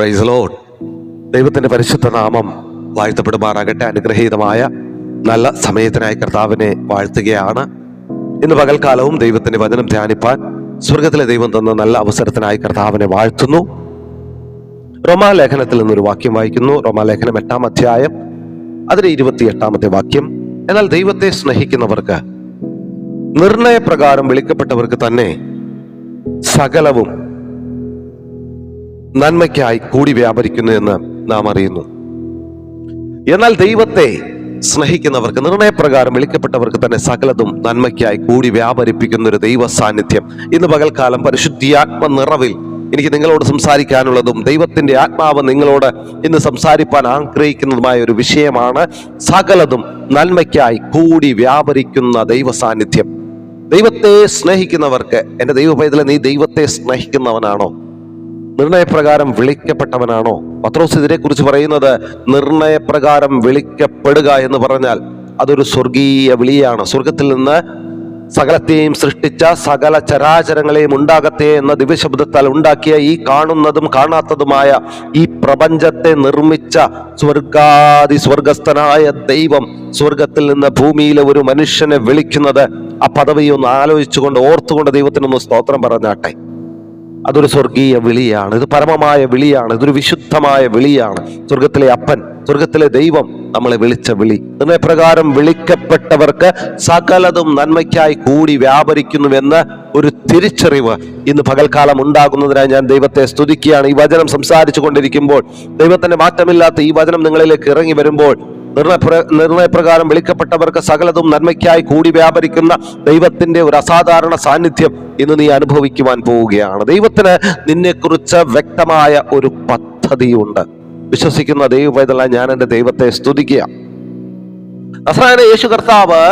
Price load ദൈവത്തിന്റെ പരിശുദ്ധ നാമം വാഴ്ത്തപ്പെടുമാറാകട്ടെ. അനുഗ്രഹീതമായ നല്ല സമയത്തിനായി കർത്താവിനെ വാഴ്ത്തുകയാണ്. ഇന്ന് പകൽക്കാലവും ദൈവത്തിന്റെ വചനം ധ്യാനിപ്പാൻ സ്വർഗത്തിലെ ദൈവം തന്ന നല്ല അവസരത്തിനായി കർത്താവിനെ വാഴ്ത്തുന്നു. റോമാലേഖനത്തിൽ നിന്നൊരു വാക്യം വായിക്കുന്നു. റോമാലേഖനം എട്ടാം അധ്യായം അതിലെ ഇരുപത്തി എട്ടാമത്തെ വാക്യം. എന്നാൽ ദൈവത്തെ സ്നേഹിക്കുന്നവർക്ക് നിർണയപ്രകാരം വിളിക്കപ്പെട്ടവർക്ക് തന്നെ സകലവും നന്മയ്ക്കായി കൂടി വ്യാപരിക്കുന്നു എന്ന് നാം അറിയുന്നു. എന്നാൽ ദൈവത്തെ സ്നേഹിക്കുന്നവർക്ക് നിർണയപ്രകാരം വിളിക്കപ്പെട്ടവർക്ക് തന്നെ സകലതും നന്മയ്ക്കായി കൂടി വ്യാപരിപ്പിക്കുന്ന ഒരു ദൈവ സാന്നിധ്യം ഇന്ന് പകൽക്കാലം പരിശുദ്ധിയാത്മ നിറവിൽ എനിക്ക് നിങ്ങളോട് സംസാരിക്കാനുള്ളതും ദൈവത്തിന്റെ ആത്മാവ് നിങ്ങളോട് ഇന്ന് സംസാരിപ്പാൻ ആഗ്രഹിക്കുന്നതുമായ ഒരു വിഷയമാണ് സകലതും നന്മയ്ക്കായി കൂടി വ്യാപരിക്കുന്ന ദൈവ സാന്നിധ്യം ദൈവത്തെ സ്നേഹിക്കുന്നവർക്ക് എന്റെ ദൈവ നീ ദൈവത്തെ സ്നേഹിക്കുന്നവനാണോ? നിർണയപ്രകാരം വിളിക്കപ്പെട്ടവനാണോ? പത്രോസ് ഇതിനെ കുറിച്ച് പറയുന്നത് നിർണയപ്രകാരം വിളിക്കപ്പെടുക എന്ന് പറഞ്ഞാൽ അതൊരു സ്വർഗീയ വിളിയാണ്. സ്വർഗത്തിൽ നിന്ന് സകലത്തെയും സൃഷ്ടിച്ച സകല ചരാചരങ്ങളെയും ഉണ്ടാകത്തെ എന്ന ദിവ്യശബ്ദത്താൽ ഉണ്ടാക്കിയ ഈ കാണുന്നതും കാണാത്തതുമായ ഈ പ്രപഞ്ചത്തെ നിർമ്മിച്ച സ്വർഗാദി സ്വർഗസ്ഥനായ ദൈവം സ്വർഗത്തിൽ നിന്ന് ഭൂമിയിലെ ഒരു മനുഷ്യനെ വിളിക്കുന്നത് ആ പദവി ഒന്ന് ആലോചിച്ചുകൊണ്ട് ഓർത്തുകൊണ്ട് ദൈവത്തിനൊന്ന് സ്തോത്രം പറഞ്ഞാട്ടെ. അതൊരു സ്വർഗീയ വിളിയാണ്. ഇത് പരമമായ വിളിയാണ്. ഇതൊരു വിശുദ്ധമായ വിളിയാണ്. സ്വർഗത്തിലെ അപ്പൻ സ്വർഗത്തിലെ ദൈവം നമ്മളെ വിളിച്ച വിളി. നിർണയപ്രകാരം വിളിക്കപ്പെട്ടവർക്ക് സകലതും നന്മയ്ക്കായി കൂടി വ്യാപരിക്കുന്നുവെന്ന് ഒരു തിരിച്ചറിവ് ഇന്ന് പകൽക്കാലം ഉണ്ടാകുന്നതിനായി ഞാൻ ദൈവത്തെ സ്തുതിക്കുകയാണ്. ഈ വചനം സംസാരിച്ചു കൊണ്ടിരിക്കുമ്പോൾ ദൈവത്തിന്റെ മാറ്റമില്ലാത്ത ഈ വചനം നിങ്ങളിലേക്ക് ഇറങ്ങി വരുമ്പോൾ നിർണയപ്രകാരം വിളിക്കപ്പെട്ടവർക്ക് സകലതും നന്മയ്ക്കായി കൂടി വ്യാപരിക്കുന്ന ദൈവത്തിന്റെ ഒരു അസാധാരണ സാന്നിധ്യം ഇന്ന് നീ അനുഭവിക്കുവാൻ പോവുകയാണ്. ദൈവത്തിന് നിന്നെക്കുറിച്ച് വ്യക്തമായ ഒരു പദ്ധതിയുണ്ട്. വിശ്വസിക്കുന്ന ദൈവപൈതല ഞാൻ എന്റെ ദൈവത്തെ സ്തുതിക്കുക. നസ്രായന യേശു കർത്താവ്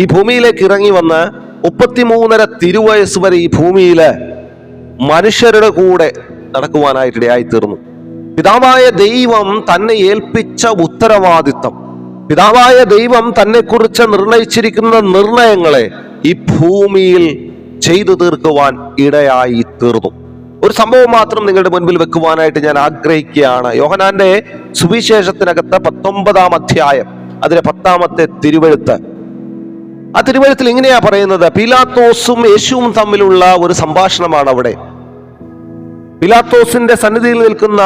ഈ ഭൂമിയിലേക്ക് ഇറങ്ങി വന്ന് മുപ്പത്തിമൂന്നര തിരുവയസ് വരെ ഈ ഭൂമിയിൽ മനുഷ്യരുടെ കൂടെ നടക്കുവാനായിട്ട് ഇടയായി തീർന്നു പിതാവായ ദൈവം തന്നെ ഏൽപ്പിച്ച ഉത്തരവാദിത്തം. പിതാവായ ദൈവം തന്നെക്കുറിച്ച് നിർണയിച്ചിരിക്കുന്ന നിർണയങ്ങളെ ഈ ഭൂമിയിൽ ചെയ്തു തീർക്കുവാൻ ഇടയായി തീർന്നു. ഒരു സംഭവം മാത്രം നിങ്ങളുടെ മുൻപിൽ വെക്കുവാനായിട്ട് ഞാൻ ആഗ്രഹിക്കുകയാണ്. യോഹനാന്റെ സുവിശേഷത്തിനകത്ത് പത്തൊമ്പതാം അധ്യായം അതിലെ പത്താമത്തെ തിരുവഴുത്ത്. ആ തിരുവഴുത്തിൽ ഇങ്ങനെയാ പറയുന്നത് പീലാത്തോസും യേശുവും തമ്മിലുള്ള ഒരു സംഭാഷണമാണ് അവിടെ. പിലാത്തോസിന്റെ സന്നിധിയിൽ നിൽക്കുന്ന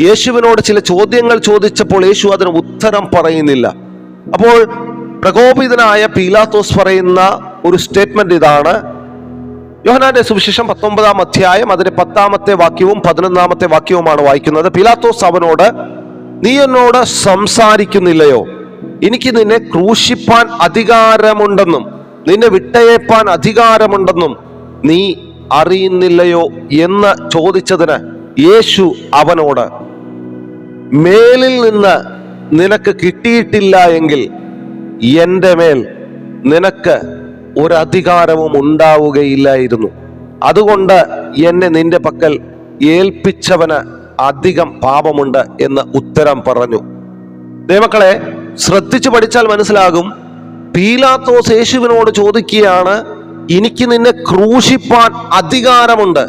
യേശുവിനോട് ചില ചോദ്യങ്ങൾ ചോദിച്ചപ്പോൾ യേശു അതിന് ഉത്തരം പറയുന്നില്ല. അപ്പോൾ പ്രകോപിതനായ പീലാത്തോസ് പറയുന്ന ഒരു സ്റ്റേറ്റ്മെന്റ് ഇതാണ്. യോഹനാന്റെ സുവിശേഷം പത്തൊമ്പതാം അധ്യായം അതിന്റെ പത്താമത്തെ വാക്യവും പതിനൊന്നാമത്തെ വാക്യവുമാണ് വായിക്കുന്നത്. പീലാത്തോസ് അവനോട് നീ എന്നോട് സംസാരിക്കുന്നില്ലയോ? എനിക്ക് നിന്നെ ക്രൂശിപ്പാൻ അധികാരമുണ്ടെന്നും നിന്നെ വിട്ടയേപ്പാൻ അധികാരമുണ്ടെന്നും നീ അറിയുന്നില്ലയോ? എന്ന് ചോദിച്ചതിന് യേശു അവനോട് മേലിൽ നിന്ന് നിനക്ക് കിട്ടിയിട്ടില്ല എങ്കിൽ എന്റെ മേൽ നിനക്ക് ഒരധികാരവും ഉണ്ടാവുകയില്ലായിരുന്നു. അതുകൊണ്ട് എന്നെ നിന്റെ പക്കൽ ഏൽപ്പിച്ചവന് അധികം പാപമുണ്ട് എന്ന് ഉത്തരം പറഞ്ഞു. ദേവക്കളെ ശ്രദ്ധിച്ചു പഠിച്ചാൽ മനസ്സിലാകും. പീലാത്തോസ് യേശുവിനോട് ചോദിക്കുകയാണ് എനിക്ക് നിന്നെ ക്രൂശിപ്പാൻ അധികാരമുണ്ട്.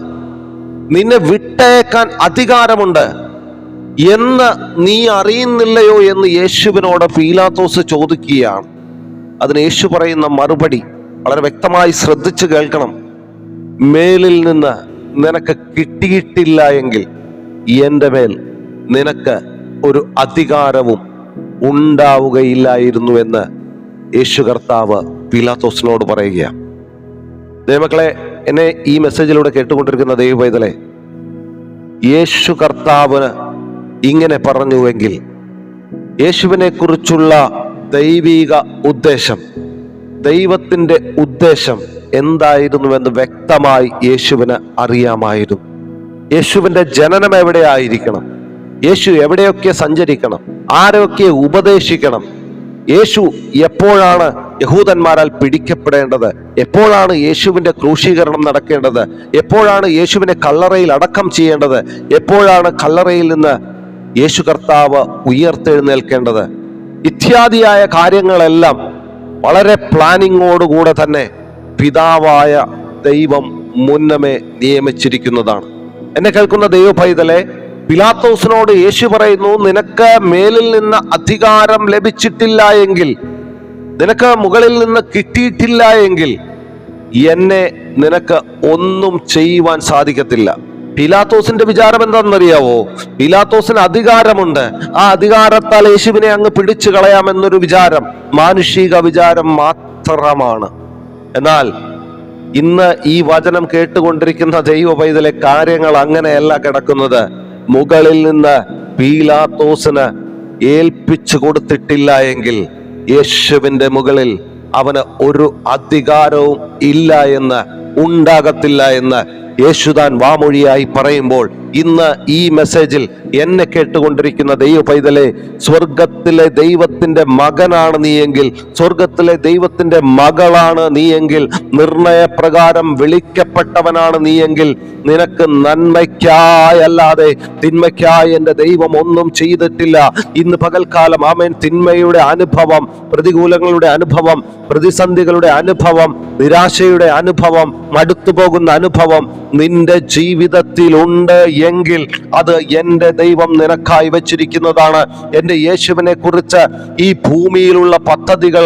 നിന്നെ വിട്ടേക്കാൻ അധികാരമുണ്ട്. എന്ന് നീ അറിയുന്നില്ലയോ എന്ന് യേശുവിനോട് പീലാത്തോസ് ചോദിക്കുകയാണ്. അതിന് യേശു പറയുന്ന മറുപടി വളരെ വ്യക്തമായി ശ്രദ്ധിച്ചു കേൾക്കണം. മേലിൽ നിന്ന് നിനക്ക് കിട്ടിയിട്ടില്ല എങ്കിൽ എന്റെ മേൽ നിനക്ക് ഒരു അധികാരവും ഉണ്ടാവുകയില്ലായിരുന്നു എന്ന് യേശു കർത്താവ് പീലാത്തോസിനോട് പറയുകയാണ്. ദൈവമക്കളെ എന്നെ ഈ മെസ്സേജിലൂടെ കേട്ടുകൊണ്ടിരിക്കുന്ന ദൈവപൈതലെ യേശു കർത്താവിന് ഇങ്ങനെ പറഞ്ഞുവെങ്കിൽ യേശുവിനെ കുറിച്ചുള്ള ദൈവിക ഉദ്ദേശം ദൈവത്തിന്റെ ഉദ്ദേശം എന്തായിരുന്നുവെന്ന് വ്യക്തമായി യേശുവിന് അറിയാമായിരുന്നു. യേശുവിന്റെ ജനനം എവിടെ ആയിരിക്കണം? യേശു എവിടെയൊക്കെ സഞ്ചരിക്കണം? ആരൊക്കെ ഉപദേശിക്കണം? യേശു എപ്പോഴാണ് യഹൂദന്മാരാൽ പിടിക്കപ്പെടേണ്ടത്? എപ്പോഴാണ് യേശുവിന്റെ ക്രൂശീകരണം നടക്കേണ്ടത്? എപ്പോഴാണ് യേശുവിനെ കല്ലറയിൽ അടക്കം ചെയ്യേണ്ടത്? എപ്പോഴാണ് കല്ലറയിൽ നിന്ന് യേശു കർത്താവ് ഉയർത്തെഴുന്നേൽക്കേണ്ടത്. ഇത്യാദിയായ കാര്യങ്ങളെല്ലാം വളരെ പ്ലാനിങ്ങോടുകൂടെ തന്നെ പിതാവായ ദൈവം മുന്നമേ നിയമിച്ചിരിക്കുന്നതാണ്. എന്നെ കേൾക്കുന്ന ദൈവ പൈതലെ പിലാത്തോസിനോട് യേശു പറയുന്നു നിനക്ക് മേലിൽ നിന്ന് അധികാരം ലഭിച്ചിട്ടില്ല എങ്കിൽ നിനക്ക് മുകളിൽ നിന്ന് കിട്ടിയിട്ടില്ല എങ്കിൽ എന്നെ നിനക്ക് ഒന്നും ചെയ്യുവാൻ സാധിക്കത്തില്ല. പിലാത്തോസിന്റെ വിചാരം എന്താണെന്നറിയാവോ? പിലാത്തോസിന് അധികാരമുണ്ട്. ആ അധികാരത്താൽ യേശുവിനെ അങ്ങ് പിടിച്ചു കളയാമെന്നൊരു വിചാരം മാനുഷിക വിചാരം മാത്രമാണ്. എന്നാൽ ഇന്ന് ഈ വചനം കേട്ടുകൊണ്ടിരിക്കുന്ന ദൈവ പൈതലെ കാര്യങ്ങൾ അങ്ങനെയല്ല കിടക്കുന്നത്. മുകളിൽ നിന്ന് പീലാത്തോസിന് ഏൽപ്പിച്ചു കൊടുത്തിട്ടില്ല എങ്കിൽ യേശുവിന്റെ മുകളിൽ അവന് ഒരു അധികാരവും ഇല്ല എന്ന് ഉണ്ടാകത്തില്ല എന്ന് യേശുദാൻ വാമൊഴിയായി പറയുമ്പോൾ ഇന്ന് ഈ മെസ്സേജിൽ എന്നെ കേട്ടുകൊണ്ടിരിക്കുന്ന ദൈവ പൈതലെ സ്വർഗത്തിലെ ദൈവത്തിന്റെ മകനാണ് നീയെങ്കിൽ സ്വർഗത്തിലെ ദൈവത്തിന്റെ മകളാണ് നീയെങ്കിൽ നിർണയപ്രകാരം വിളിക്കപ്പെട്ടവനാണ് നീയെങ്കിൽ നിനക്ക് നന്മയ്ക്കായല്ലാതെ തിന്മയ്ക്കായി എന്റെ ദൈവം ഒന്നും ചെയ്തിട്ടില്ല. ഇന്ന് പകൽക്കാലം ആമേൻ തിന്മയുടെ അനുഭവം പ്രതികൂലങ്ങളുടെ അനുഭവം പ്രതിസന്ധികളുടെ അനുഭവം നിരാശയുടെ അനുഭവം മടുത്തു പോകുന്ന അനുഭവം നിന്റെ ജീവിതത്തിലുണ്ട് എങ്കിൽ അത് എന്റെ ദൈവം നിനക്കായി വെച്ചിരിക്കുന്നതാണ്. എന്റെ യേശുവിനെ കുറിച്ച് ഈ ഭൂമിയിലുള്ള പദ്ധതികൾ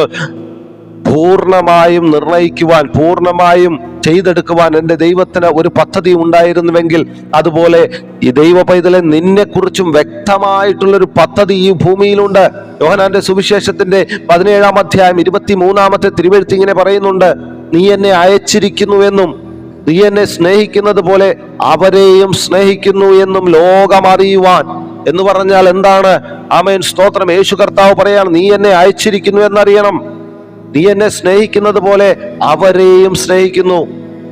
പൂർണമായും നിർണയിക്കുവാൻ പൂർണമായും ചെയ്തെടുക്കുവാൻ എന്റെ ദൈവത്തിന് ഒരു പദ്ധതി ഉണ്ടായിരുന്നുവെങ്കിൽ അതുപോലെ ഈ ദൈവ പൈതലെ നിന്നെക്കുറിച്ചും വ്യക്തമായിട്ടുള്ളൊരു പദ്ധതി ഈ ഭൂമിയിലുണ്ട്. യോഹനാന്റെ സുവിശേഷത്തിന്റെ പതിനേഴാം അധ്യായം ഇരുപത്തി മൂന്നാമത്തെ തിരുവെഴുത്ത് ഇങ്ങനെ പറയുന്നുണ്ട് നീ എന്നെ അയച്ചിരിക്കുന്നുവെന്നും നീ എന്നെ സ്നേഹിക്കുന്നത് പോലെ അവരെയും സ്നേഹിക്കുന്നു എന്നും ലോകം അറിയുവാൻ. എന്ന് പറഞ്ഞാൽ എന്താണ്? ആമേൻ. സ്തോത്രം. യേശു കർത്താവ് പറയാണ് നീ എന്നെ അയച്ചിരിക്കുന്നു എന്നറിയണം. നീ എന്നെ സ്നേഹിക്കുന്നത് പോലെ അവരെയും സ്നേഹിക്കുന്നു.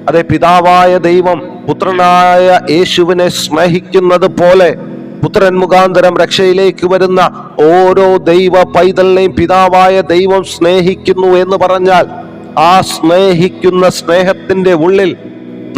അതെ പിതാവായ ദൈവം പുത്രനായ യേശുവിനെ സ്നേഹിക്കുന്നത് പോലെ പുത്രൻ മുഖാന്തരം രക്ഷയിലേക്ക് വരുന്ന ഓരോ ദൈവ പൈതലിനെയും പിതാവായ ദൈവം സ്നേഹിക്കുന്നു എന്ന് പറഞ്ഞാൽ ആ സ്നേഹിക്കുന്ന സ്നേഹത്തിന്റെ ഉള്ളിൽ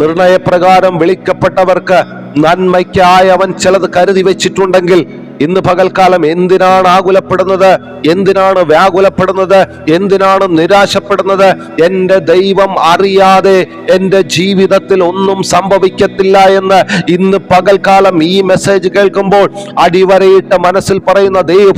നിർണയപ്രകാരം വിളിക്കപ്പെട്ടവർക്ക് നന്മയ്ക്കായി അവൻ ചിലത് കരുതി വെച്ചിട്ടുണ്ടെങ്കിൽ ഇന്ന് പകൽക്കാലം എന്തിനാണ് ആകുലപ്പെടുന്നത്? എന്തിനാണ് വ്യാകുലപ്പെടുന്നത്? എന്തിനാണ് നിരാശപ്പെടുന്നത്? എന്റെ ദൈവം അറിയാതെ എന്റെ ജീവിതത്തിൽ ഒന്നും സംഭവിക്കത്തില്ല എന്ന് ഇന്ന് പകൽക്കാലം ഈ മെസ്സേജ് കേൾക്കുമ്പോൾ അടിവരയിട്ട മനസ്സിൽ പറയുന്ന ദൈവ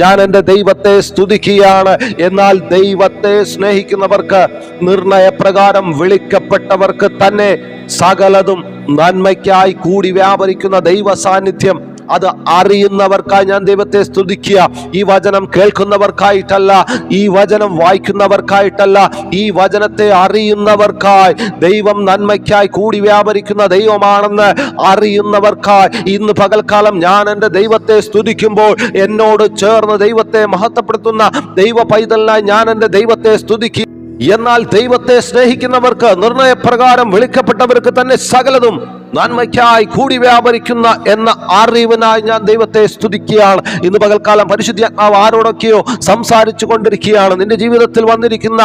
ഞാൻ എന്റെ ദൈവത്തെ സ്തുതിക്കുകയാണ്. എന്നാൽ ദൈവത്തെ സ്നേഹിക്കുന്നവർക്ക് നിർണയപ്രകാരം വിളിക്കപ്പെട്ടവർക്ക് തന്നെ സകലതും നന്മയ്ക്കായി കൂടി വ്യാപരിക്കുന്ന ദൈവ സാന്നിധ്യം അത് അറിയുന്നവർക്കായി ഞാൻ ദൈവത്തെ സ്തുതിക്കുക. ഈ വചനം കേൾക്കുന്നവർക്കായിട്ടല്ല ഈ വചനം വായിക്കുന്നവർക്കായിട്ടല്ല ഈ വചനത്തെ അറിയുന്നവർക്കായി ദൈവം നന്മയ്ക്കായി കൂടി വ്യാപരിക്കുന്ന ദൈവമാണെന്ന് അറിയുന്നവർക്കായി. ഇന്ന് പകൽക്കാലം ഞാൻ എന്റെ ദൈവത്തെ സ്തുതിക്കുമ്പോൾ എന്നോട് ചേർന്ന് ദൈവത്തെ മഹത്വപ്പെടുത്തുന്ന ദൈവ പൈതലിനായി ഞാൻ എന്റെ ദൈവത്തെ സ്തുതിക്കും. എന്നാൽ ദൈവത്തെ സ്നേഹിക്കുന്നവർക്ക് നിർണയപ്രകാരം വിളിക്കപ്പെട്ടവർക്ക് തന്നെ സകലതും നന്മയ്ക്കായി കൂടി വ്യാപരിക്കുന്ന എന്ന അറിവിനായി ഞാൻ ദൈവത്തെ സ്തുതിക്കുകയാണ്. ഇന്ന് പകൽക്കാലം പരിശുദ്ധാത്മാവ് ആരോടൊക്കെയോ സംസാരിച്ചു കൊണ്ടിരിക്കുകയാണ്. നിന്റെ ജീവിതത്തിൽ വന്നിരിക്കുന്ന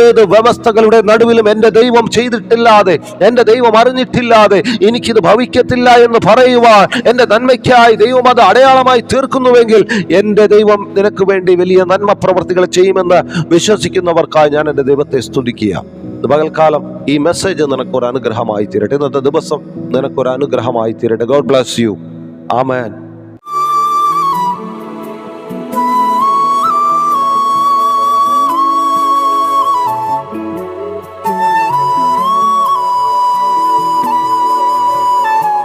ഏത് വ്യവസ്ഥകളുടെ നടുവിലും എന്റെ ദൈവം ചെയ്തിട്ടില്ലാതെ എന്റെ ദൈവം അറിഞ്ഞിട്ടില്ലാതെ എനിക്കിത് ഭവിക്കത്തില്ല എന്ന് പറയുവാൻ എന്റെ നന്മയ്ക്കായി ദൈവം അത് അടയാളമായി തീർക്കുന്നുവെങ്കിൽ എന്റെ ദൈവം നിനക്ക് വേണ്ടി വലിയ നന്മ പ്രവർത്തികൾ ചെയ്യുമെന്ന് വിശ്വസിക്കുന്നവർക്കായി ഞാൻ എന്റെ ദൈവത്തെ സ്തുതിക്കുക പകൽക്കാലം ഈ മെസ്സേജ് നിനക്കൊരു അനുഗ്രഹമായി തീരട്ടെ. ഇന്നത്തെ ദിവസം നിനക്കൊരു അനുഗ്രഹമായി തീരട്ടെ. God bless you amen